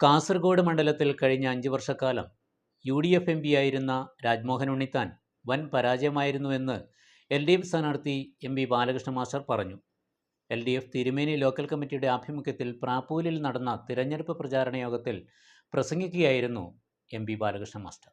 കാസർഗോഡ് മണ്ഡലത്തിൽ കഴിഞ്ഞ അഞ്ച് വർഷക്കാലം U D F M P ആയിരുന്ന രാജ്മോഹൻ ഉണ്ണിത്താൻ വൻ പരാജയമായിരുന്നുവെന്ന് എൽ ഡി എഫ് സ്ഥാനാർത്ഥി എം പി ബാലകൃഷ്ണ മാസ്റ്റർ പറഞ്ഞു. L D F Thirumeni local കമ്മിറ്റിയുടെ ആഭിമുഖ്യത്തിൽ പ്രാപ്പൂലിൽ നടന്ന തിരഞ്ഞെടുപ്പ് പ്രചാരണ യോഗത്തിൽ പ്രസംഗിക്കുകയായിരുന്നു M P Balakrishna master.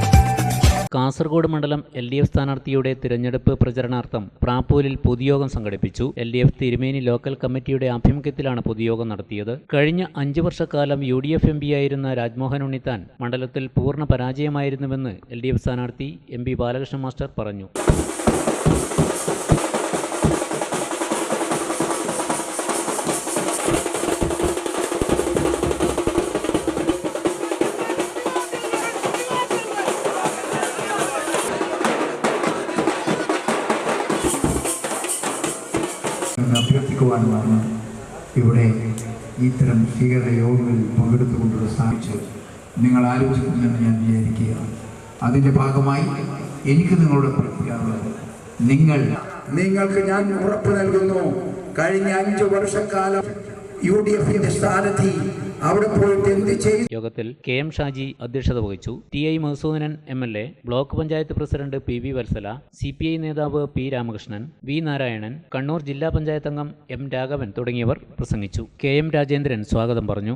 Kasaragod മണ്ഡലം എൽ ഡി എഫ് സ്ഥാനാർത്ഥിയുടെ തിരഞ്ഞെടുപ്പ് പ്രചരണാർത്ഥം പ്രാപ്പൂരിൽ പൊതുയോഗം സംഘടിപ്പിച്ചു. L D F Thirumeni local കമ്മിറ്റിയുടെ ആഭിമുഖ്യത്തിലാണ് പൊതുയോഗം നടത്തിയത്. കഴിഞ്ഞ അഞ്ചു വർഷക്കാലം യു ഡി എഫ് എം പിയായിരുന്ന രാജ്മോഹൻ ഉണ്ണിത്താൻ മണ്ഡലത്തിൽ പൂർണ പരാജയമായിരുന്നുവെന്ന് എൽ ഡി എഫ് സ്ഥാനാർത്ഥി എം പി ബാലകൃഷ്ണ മാസ്റ്റർ പറഞ്ഞു. അഭ്യർത്ഥിക്കുവാനുമാണ് ഇവിടെ ഇത്തരം സ്വീകരണ യോഗങ്ങളിൽ പങ്കെടുത്തുകൊണ്ടുള്ള സ്ഥാപിച്ച് നിങ്ങൾ ആലോചിക്കുമെന്ന് ഞാൻ വിചാരിക്കുകയാണ് അതിന്റെ ഭാഗമായി എനിക്ക് നിങ്ങളോട് അഭ്യർത്ഥിക്കാറുള്ളത് നിങ്ങൾ നിങ്ങൾക്ക് ഞാൻ ഉറപ്പ് നൽകുന്നു. കഴിഞ്ഞ അഞ്ചു വർഷക്കാലം യു ഡി എഫിന്റെ സ്ഥാനത്തി യോഗത്തിൽ കെ എം ഷാജി അധ്യക്ഷത വഹിച്ചു. T I Madhusoodanan M L A block panchayat president P V Vatsala C P I നേതാവ് പി രാമകൃഷ്ണൻ വി നാരായണൻ കണ്ണൂർ ജില്ലാ പഞ്ചായത്ത് അംഗം എം രാഘവൻ തുടങ്ങിയവർ പ്രസംഗിച്ചു. കെ എം രാജേന്ദ്രൻ സ്വാഗതം പറഞ്ഞു.